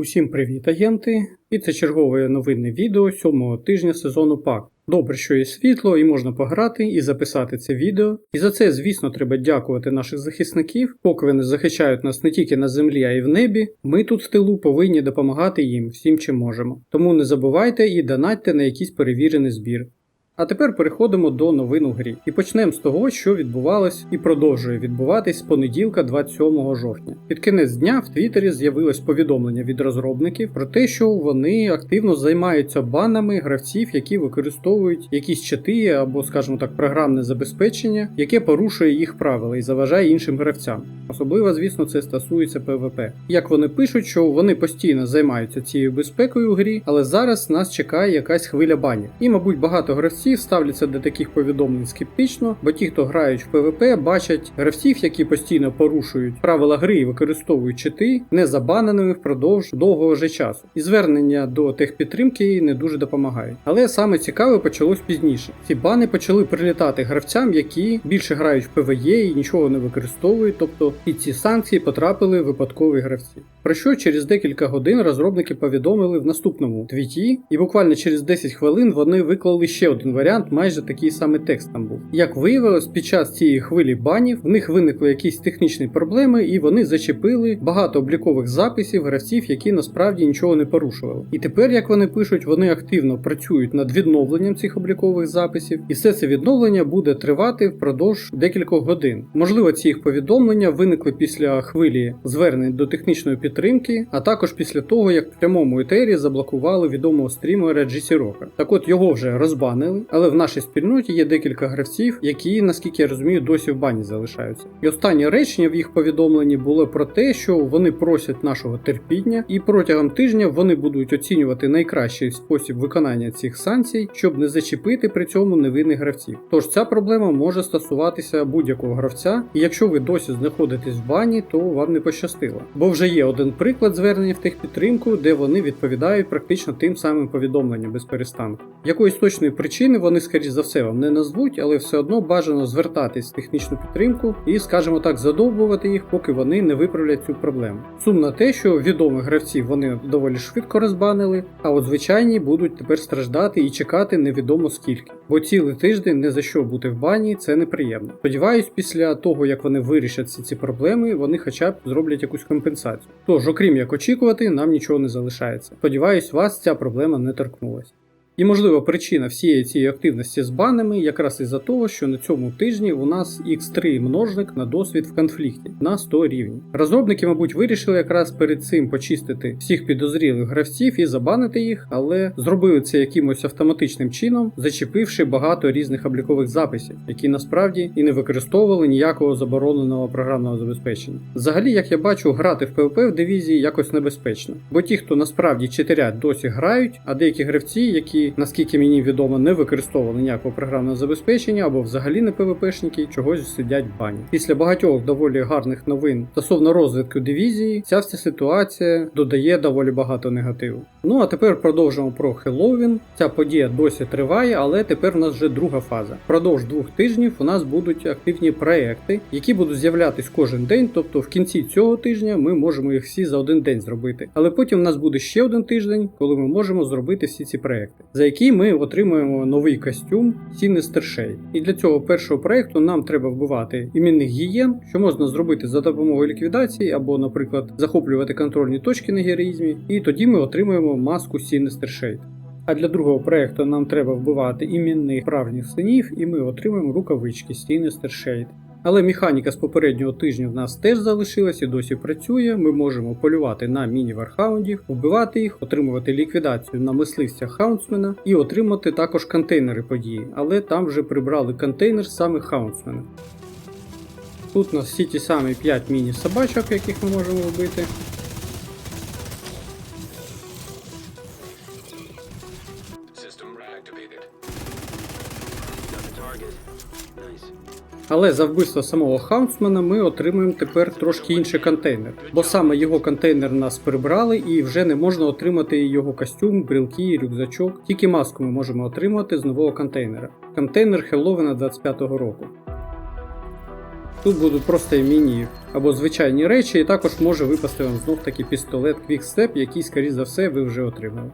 Усім привіт, агенти! І це чергове новинне відео сьомого тижня сезону ПАК. Добре, що є світло і можна пограти і записати це відео. І за це, звісно, треба дякувати наших захисників, поки вони захищають нас не тільки на землі, а й в небі. Ми тут в тилу повинні допомагати їм всім, чим можемо. Тому не забувайте і донатьте на якийсь перевірений збір. А тепер переходимо до новин у грі. І почнемо з того, що відбувалось і продовжує відбуватись з понеділка 27 жовтня. Під кінець дня в Твіттері з'явилось повідомлення від розробників про те, що вони активно займаються банами гравців, які використовують якісь чати або, скажімо так, програмне забезпечення, яке порушує їх правила і заважає іншим гравцям. Особливо, звісно, це стосується PvP. Як вони пишуть, що вони постійно займаються цією безпекою у грі, але зараз нас чекає якась хвиля банів. І, мабуть, багато гравців ставляться до таких повідомлень скептично, бо ті, хто грають в PvP, бачать гравців, які постійно порушують правила гри і використовують чити, не забаненими впродовж довгого же часу. І звернення до техпідтримки не дуже допомагають. Але саме цікаве почалось пізніше. Ці бани почали прилітати гравцям, які більше грають в PvE і нічого не використовують, тобто під ці санкції потрапили випадкові гравці. Про що через декілька годин розробники повідомили в наступному твіті, і буквально через 10 хвилин вони виклали ще один варіант, майже такий самий текст там був. Як виявилось, під час цієї хвилі банів в них виникли якісь технічні проблеми, і вони зачепили багато облікових записів гравців, які насправді нічого не порушували. І тепер, як вони пишуть, вони активно працюють над відновленням цих облікових записів, і все це відновлення буде тривати впродовж декількох годин. Можливо, ці їх повідомлення виникли після хвилі звернень до технічної підтримки, а також після того, як в прямому етері заблокували відомого стрімера GC Так от його вже розбанили, але в нашій спільноті є декілька гравців, які, наскільки я розумію, досі в бані залишаються. І останнє речення в їх повідомленні було про те, що вони просять нашого терпіння, і протягом тижня вони будуть оцінювати найкращий спосіб виконання цих санкцій, щоб не зачепити при цьому невинних гравців. Тож ця проблема може стосуватися будь-якого гравця, і якщо ви досі знаходитесь в бані, то вам не пощастило. Бо вже є один приклад звернення в техпідтримку, де вони відповідають практично тим самим повідомленням без перестанку. Якоїсь точної причини вони, скоріш за все, вам не назвуть, але все одно бажано звертатись в технічну підтримку і, скажімо так, задовбувати їх, поки вони не виправлять цю проблему. Сумно те, що відомих гравців вони доволі швидко розбанили, а от звичайні будуть тепер страждати і чекати невідомо скільки. Бо цілий тиждень не за що бути в бані, це неприємно. Сподіваюсь, після того як вони вирішать всі ці проблеми, вони хоча б зроблять якусь компенсацію. Тож, окрім як очікувати, нам нічого не залишається. Сподіваюсь, вас ця проблема не торкнулася. І можлива причина всієї цієї активності з банами якраз із-за того, що на цьому тижні у нас X3 множник на досвід в конфлікті на 100 рівні. Розробники, мабуть, вирішили якраз перед цим почистити всіх підозрілих гравців і забанити їх, але зробили це якимось автоматичним чином, зачепивши багато різних облікових записів, які насправді і не використовували ніякого забороненого програмного забезпечення. Взагалі, як я бачу, грати в PvP в дивізії якось небезпечно, бо ті, хто насправді читерять, досі грають, а деякі гравці, які наскільки мені відомо, не використовували ніякого програмного забезпечення або взагалі не ПВПшники, чогось сидять в бані. Після багатьох доволі гарних новин стосовно розвитку дивізії, ця вся ситуація додає доволі багато негативу. Ну а тепер продовжимо про Хеллоуін. Ця подія досі триває, але тепер у нас вже друга фаза. Впродовж двох тижнів у нас будуть активні проекти, які будуть з'являтись кожен день. Тобто в кінці цього тижня ми можемо їх всі за один день зробити. Але потім у нас буде ще один тиждень, коли ми можемо зробити всі ці проекти за який ми отримуємо новий костюм Sinister Shade. І для цього першого проєкту нам треба вбивати іменних гієн, що можна зробити за допомогою ліквідації, або, наприклад, захоплювати контрольні точки на героїзмі, і тоді ми отримуємо маску Sinister Shade. А для другого проєкту нам треба вбивати іменних справжніх синів, і ми отримуємо рукавички Sinister Shade. Але механіка з попереднього тижня в нас теж залишилась і досі працює. Ми можемо полювати на міні-вархаундів, вбивати їх, отримувати ліквідацію на мисливця хаунсмена і отримати також контейнери події, але там вже прибрали контейнер саме хаунсмена. Тут у нас всі ті самі 5 міні-собачок, яких ми можемо вбити. Але за вбивство самого Хаунсмена ми отримуємо тепер трошки інший контейнер, бо саме його контейнер нас прибрали і вже не можна отримати його костюм, брілки, рюкзачок. Тільки маску ми можемо отримати з нового контейнера. Контейнер Хеллоуіна 25-го року. Тут будуть просто міні або звичайні речі, і також може випасти вам знов таки пістолет Quick Step, який, скоріш за все, ви вже отримали.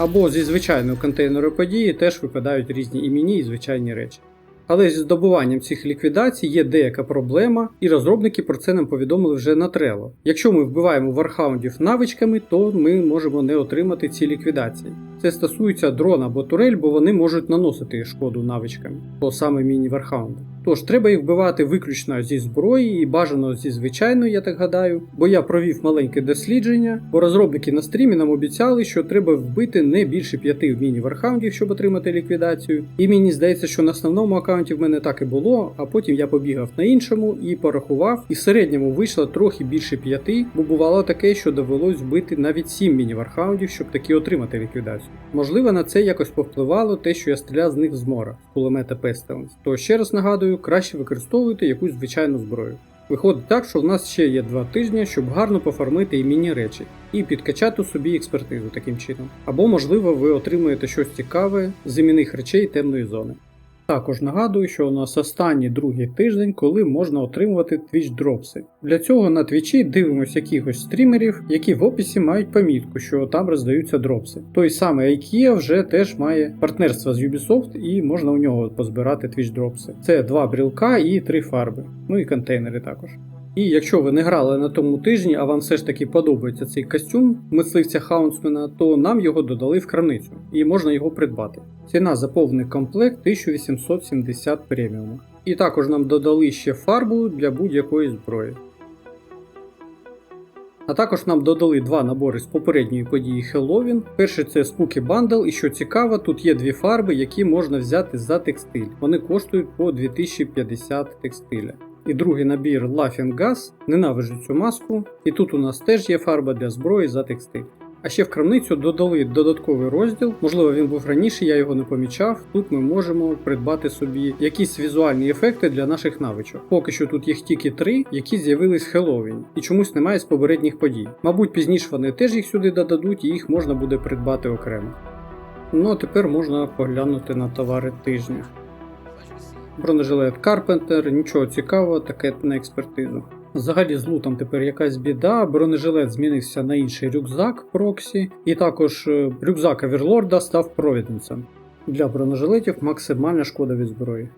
Або зі звичайного контейнеру події теж випадають різні імені і звичайні речі. Але зі здобуванням цих ліквідацій є деяка проблема, і розробники про це нам повідомили вже на Trello. Якщо ми вбиваємо вархаундів навичками, то ми можемо не отримати ці ліквідації. Це стосується дрона або турель, бо вони можуть наносити шкоду навичками, то саме міні-вархаунди. Тож треба їх вбивати виключно зі зброї і бажано зі звичайної, я так гадаю, бо я провів маленьке дослідження, бо розробники на стрімі нам обіцяли, що треба вбити не більше п'яти міні-вархаундів, щоб отримати ліквідацію. І мені здається, що на основному аккаунті в мене так і було, а потім я побігав на іншому і порахував, і в середньому вийшло трохи більше п'яти, бо бувало таке, що довелось вбити навіть сім міні-вархаундів, щоб таки отримати ліквідацію. Можливо, на це якось повпливало те, що я стріляв з них з мора, з кулемета Pestilence. То ще раз нагадую, краще використовуйте якусь звичайну зброю. Виходить так, що в нас ще є два тижні, щоб гарно пофармити імінні речі і підкачати собі експертизу таким чином. Або, можливо, ви отримаєте щось цікаве з іменних речей темної зони. Також нагадую, що у нас останній другий тиждень, коли можна отримувати Twitch дропси. Для цього на твічі дивимося якихось стрімерів, які в описі мають помітку, що там роздаються дропси. Той самий IKEA вже теж має партнерство з Ubisoft і можна у нього позбирати Twitch дропси. Це два брілка і три фарби, ну і контейнери також. І якщо ви не грали на тому тижні, а вам все ж таки подобається цей костюм мисливця Хаунсмена, то нам його додали в крамницю і можна його придбати. Ціна за повний комплект 1870 преміуму. І також нам додали ще фарбу для будь-якої зброї. А також нам додали два набори з попередньої події Хеллоуін. Перший це Spooky Bundle, і що цікаво, тут є дві фарби, які можна взяти за текстиль. Вони коштують по 2050 текстиля. І другий набір Laughing Gas, ненавиджу цю маску. І тут у нас теж є фарба для зброї за текстиль. А ще в крамницю додали додатковий розділ, можливо, він був раніше, я його не помічав. Тут ми можемо придбати собі якісь візуальні ефекти для наших навичок. Поки що тут їх тільки три, які з'явились Хеллоуін, і чомусь немає з попередніх подій. Мабуть, пізніше вони теж їх сюди додадуть, і їх можна буде придбати окремо. Ну а тепер можна поглянути на товари тижня. Бронежилет Carpenter, нічого цікавого, таке на експертизу. Взагалі з лутом тепер якась біда, бронежилет змінився на інший рюкзак Проксі, і також е, рюкзак Аверлорда став провідницем. Для бронежилетів максимальна шкода від зброї.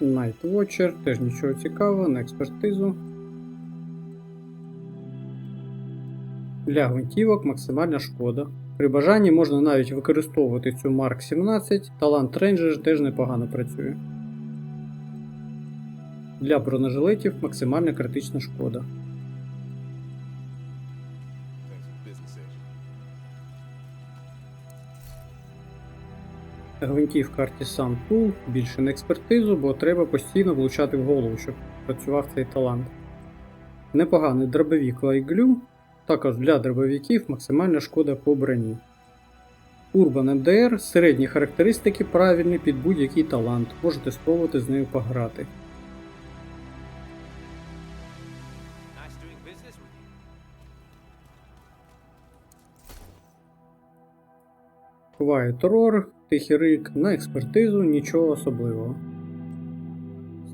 Night теж нічого цікавого, на експертизу. Для гвинтівок максимальна шкода. При бажанні можна навіть використовувати цю Mark 17, талант Ranger теж непогано працює. Для бронежилетів максимальна критична шкода. Гвинтівка Artisan Tool більше на експертизу, бо треба постійно влучати в голову, щоб працював цей талант. Непоганий дробовик Лайглю, також для дробовиків максимальна шкода по броні. Urban MDR середні характеристики правильні під будь-який талант, можете спробувати з нею пограти. Quiet Roar, тихий рик, на експертизу нічого особливого.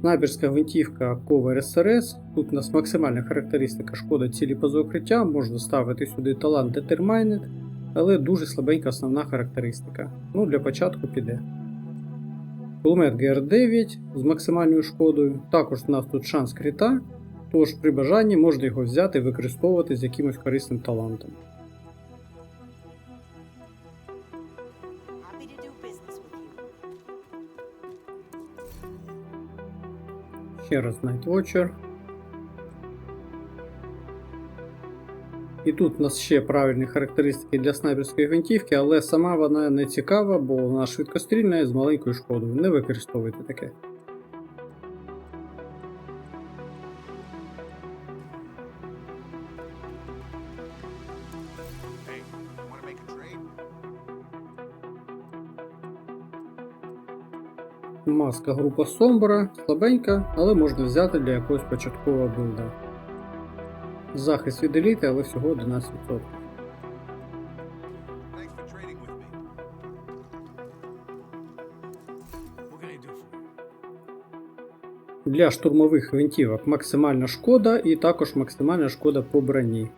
Снайперська гвинтівка Cover SRS. Тут у нас максимальна характеристика шкода цілі поза укриття, можна ставити сюди талант Determined, але дуже слабенька основна характеристика. Ну, для початку піде. Кулемет GR9 з максимальною шкодою. Також у нас тут шанс крита, тож при бажанні можна його взяти і використовувати з якимось корисним талантом. Ще раз Night Watcher. І тут у нас ще правильні характеристики для снайперської гвинтівки, але сама вона не цікава, бо вона швидкострільна з маленькою шкодою. Не використовуйте таке. Маска група Sombra, слабенька, але можна взяти для якогось початкового билда. Захист від еліти, але всього 11%. Thanks for trading with me. What can I do for you? Для штурмових гвинтівок максимальна шкода і також максимальна шкода по броні.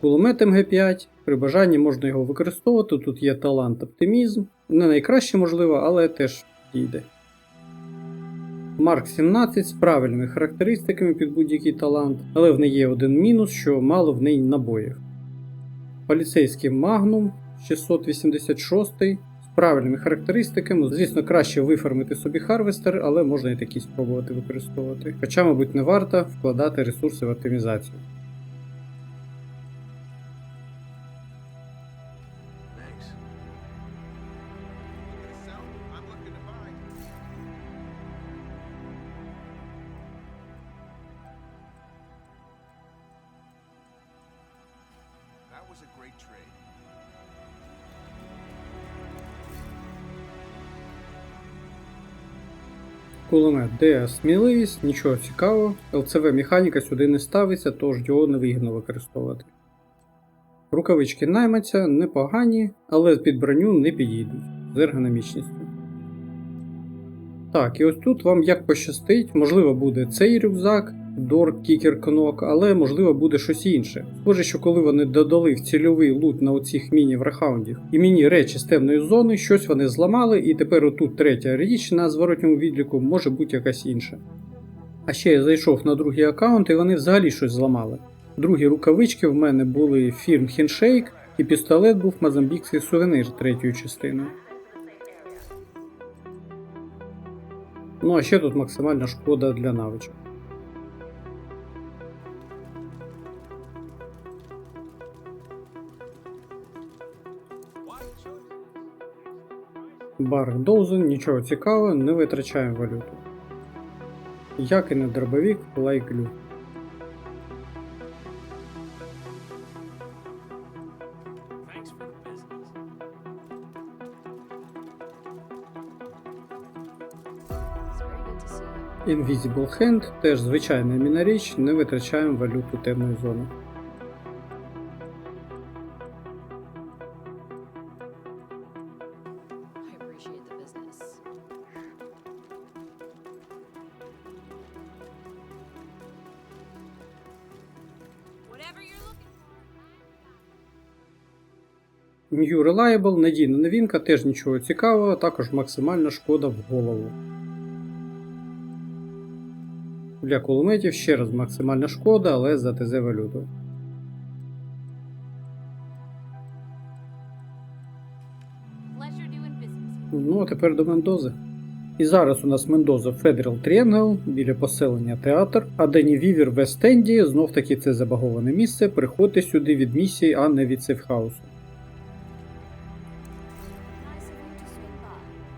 Кулемет МГ5, при бажанні можна його використовувати. Тут є талант оптимізм. Не найкраще можливо, але теж дійде. Марк 17 з правильними характеристиками під будь-який талант, але в неї є один мінус, що мало в неї набоїв. Поліцейський Магнум 686 з правильними характеристиками. Звісно, краще виформити собі харвестер, але можна і такі спробувати використовувати. Хоча, мабуть, не варто вкладати ресурси в оптимізацію. Кулемет де сміливість, нічого цікавого. ЛЦВ механіка сюди не ставиться, тож його невигідно використовувати. Рукавички найматься, непогані, але під броню не підійдуть з ергономічністю. Так, і ось тут вам як пощастить, можливо, буде цей рюкзак, Дор Кікер Кнок, але можливо буде щось інше. Схоже, що коли вони додали в цільовий лут на оцих міні-врахаундів і міні-речі з темної зони, щось вони зламали, і тепер отут третя річ на зворотньому відліку може бути якась інша. А ще я зайшов на другий аккаунт, і вони взагалі щось зламали. Другі рукавички в мене були фірм Handshake, і пістолет був Мозамбікський сувенир третьою частиною. Ну а ще тут максимальна шкода для навичок. Бар Доузен, нічого цікавого, не витрачаємо валюту. Як і на дробовик лайклю. Invisible Hand теж звичайна мінаріч, не витрачаємо валюту темної зони. New Reliable, надійна новинка, теж нічого цікавого, також максимальна шкода в голову. Для кулеметів ще раз максимальна шкода, але за ТЗ валюту. Ну, а тепер до Мендози. І зараз у нас Мендоза Federal Triangle біля поселення театр, а Дені Вівер в Естенді знов таки це забаговане місце. Приходьте сюди від місії, а не від сейфхаусу.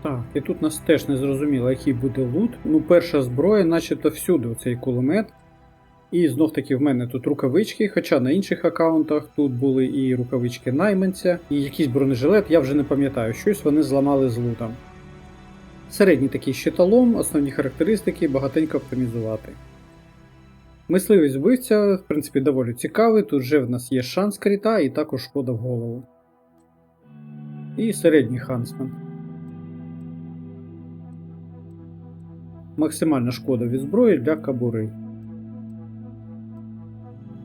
Так, і тут нас теж не зрозуміло, який буде лут. Ну, перша зброя, начебто всюди, оцей кулемет. І знов таки в мене тут рукавички, хоча на інших аккаунтах тут були і рукавички найманця, і якийсь бронежилет, я вже не пам'ятаю, щось вони зламали з лутом. Середній такий щиталом, основні характеристики багатенько оптимізувати. Мисливець вбивця, в принципі, доволі цікавий. Тут вже в нас є шанс кріта і також шкода в голову. І середній хансмен. Максимальна шкода від зброї для кабури.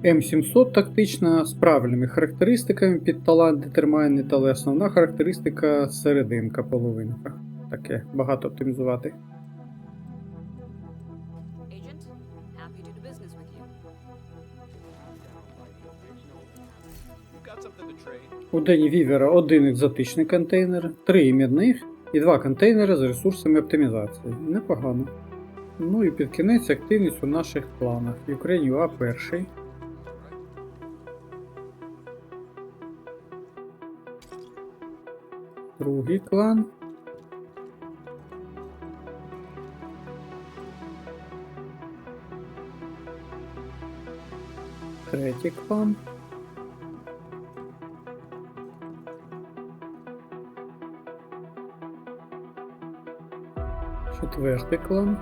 М700 тактична з правильними характеристиками під талант детермайнет, але основна характеристика серединка половинка. Таке багато оптимізувати. У Дені Вівера один екзотичний контейнер, три ім'яних і два контейнери з ресурсами оптимізації. Непогано. Ну і під кінець активність у наших планах. Ukraine UA перший. Другий клан. Третій клан. Четвертий клан.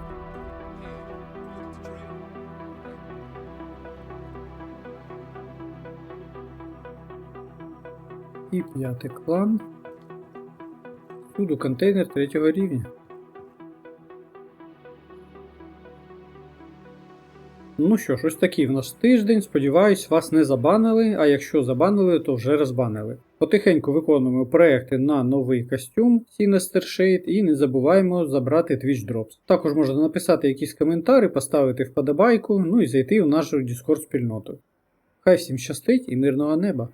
П'ятий клан. Суду контейнер третього рівня. Ну що ж, ось такий в нас тиждень. Сподіваюсь, вас не забанили, а якщо забанили, то вже розбанили. Потихеньку виконуємо проекти на новий костюм Sinister Shade і не забуваємо забрати Twitch Drops. Також можна написати якісь коментарі, поставити вподобайку, ну і зайти в нашу Discord спільноту. Хай всім щастить і мирного неба!